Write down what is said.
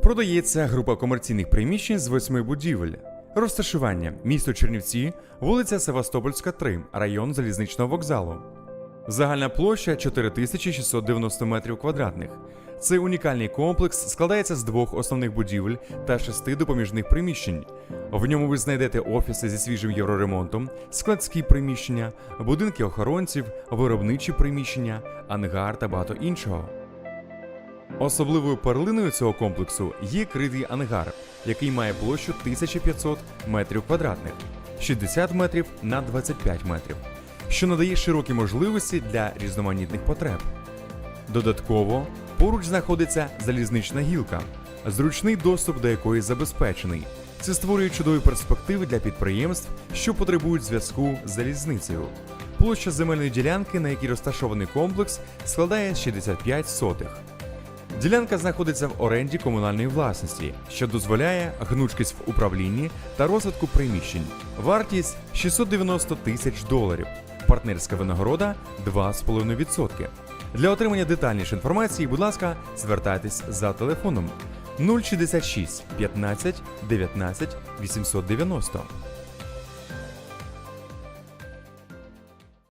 Продається група комерційних приміщень з восьми будівель. Розташування місто Чернівці, вулиця Севастопольська, 3, район залізничного вокзалу. Загальна площа 4690 метрів квадратних. Цей унікальний комплекс складається з двох основних будівель та шести допоміжних приміщень. В ньому ви знайдете офіси зі свіжим євроремонтом, складські приміщення, будинки охоронців, виробничі приміщення, ангар та багато іншого. Особливою перлиною цього комплексу є критий ангар, який має площу 1500 метрів квадратних, 60 метрів на 25 метрів, що надає широкі можливості для різноманітних потреб. Додатково поруч знаходиться залізнична гілка, зручний доступ до якої забезпечений. Це створює чудові перспективи для підприємств, що потребують зв'язку з залізницею. Площа земельної ділянки, на якій розташований комплекс, складає 65 сотих. Ділянка знаходиться в оренді комунальної власності, що дозволяє гнучкість в управлінні та розвитку приміщень. Вартість 690 тисяч доларів. Партнерська винагорода 2,5%. Для отримання детальнішої інформації, будь ласка, звертайтесь за телефоном 066 15 19 890.